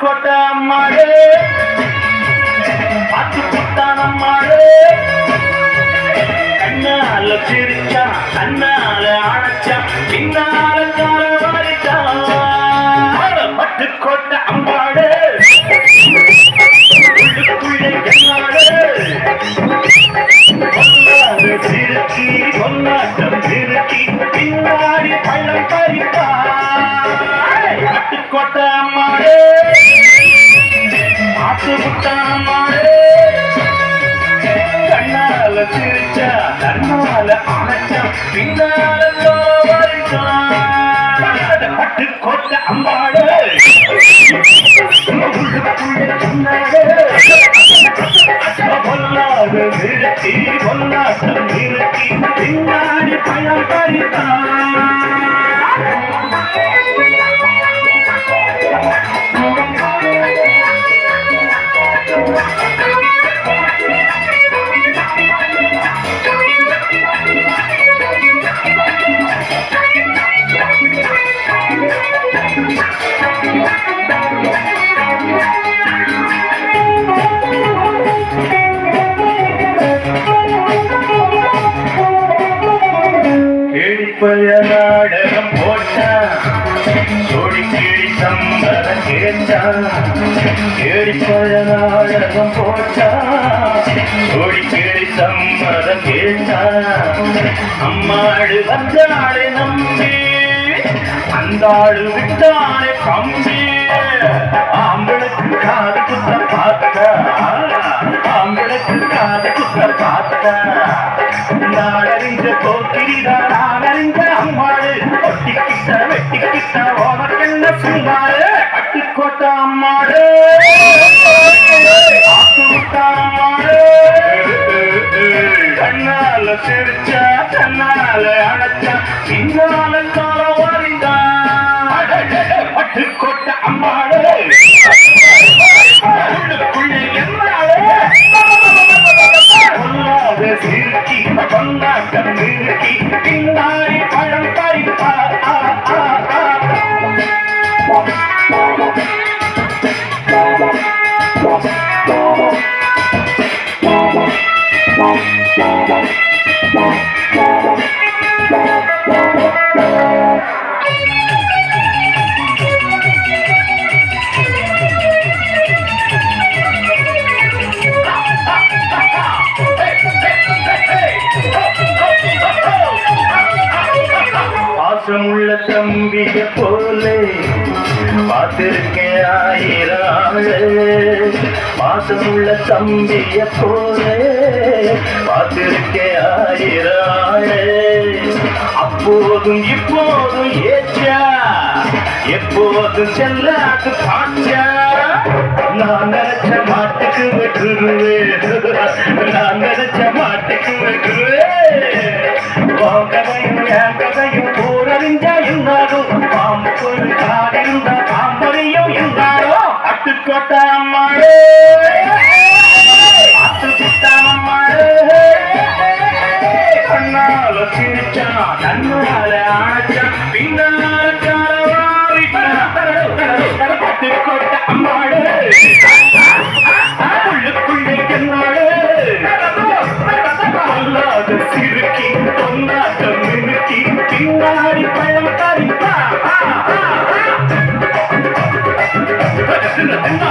பட்டுக்கோட்டை அம்மாளே பாட்டு புட்டான் அம்மாளே. பாட்டு கண்ணால சிரிச்சா கண்ணால அணைச்சா பின்னால பட்டு கொட்ட அம்பாடு நிறுத்தி பொல்லாட்டம் நிறுத்தி பின்னாடி பழம் பறித்தான் சம்பரம் கேட்டான் கேடிப்பய நாடகம் போட்டான் சோடி கிழி சம்பரம் கேட்டான் அம்மாடு வந்தாளே நம்பி அந்த ஆளு விட்டாளே கம்பி. ஆம்பளுக்கு காது குத்த பார்த்த ஆம்பளுக்கு காது குத்த. பார்த்த நாடறிஞ்ச போக்கிரிதா நாடறிஞ்ச அம்மாடு ஒட்டிக்கிட்ட வெட்டிக்கிட்ட உனக்கென்ன சொன்னாரு அட்டுக்கோட்ட அம்மாடு ஆத்துவிட்ட அம்மாடு கண்ணால சிரிச்சா கண்ணால அணைச்சா பின்னால காலம் வரைந்தா பட்டுக்கோட்ட அம்மாடு பாசமுள்ள தம்பிய போலே பார்த்திருக்கேன் ஆயிரம் பாசமுள்ள தம்பிய போலே பார்த்திருக்கேன் ஆயிரம் அப்போதும் இப்போதும் ஏச்சா எப்போதும் செல்லாது பாச்சா நான் நினைச்ச மாட்டுக்கு வெற்றுருவேன் நான் நினைச்ச மாட்டு மாட்டாம்மாடே அத்து சித்தாமம்மாடே கண்ணால சிரிச்சா கண்ணால ஆனச்சா பின்னால் காரவாரி பட்டு கொட்ட அம்மாடே உள்ளுக்குள்ளே என்னாடே சொல்லாத சிறுக்கி பொன்னாட்டம் மினுக்கி பின்னாடி பழம் கறிப்பா Thank you.